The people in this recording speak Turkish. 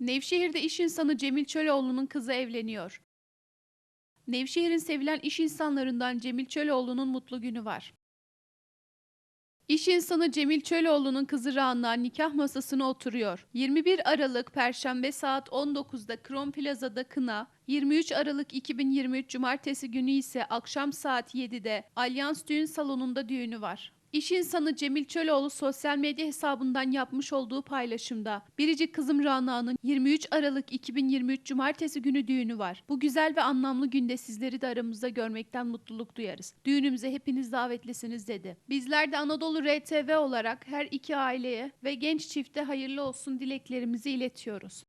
Nevşehir'de iş insanı Cemil Çöloğlu'nun kızı evleniyor. Nevşehir'in sevilen iş insanlarından Cemil Çöloğlu'nun mutlu günü var. İş insanı Cemil Çöloğlu'nun kızı Rana nikah masasına oturuyor. 21 Aralık Perşembe saat 19'da Kron Plaza'da kına, 23 Aralık 2023 Cumartesi günü ise akşam saat 7'de Alyans Düğün Salonu'nda düğünü var. İş insanı Cemil Çöloğlu sosyal medya hesabından yapmış olduğu paylaşımda biricik kızım Rana'nın 23 Aralık 2023 Cumartesi günü düğünü var. Bu güzel ve anlamlı günde sizleri de aramızda görmekten mutluluk duyarız. Düğünümüze hepiniz davetlisiniz dedi. Bizler de Anadolu RTV olarak her iki aileye ve genç çifte hayırlı olsun dileklerimizi iletiyoruz.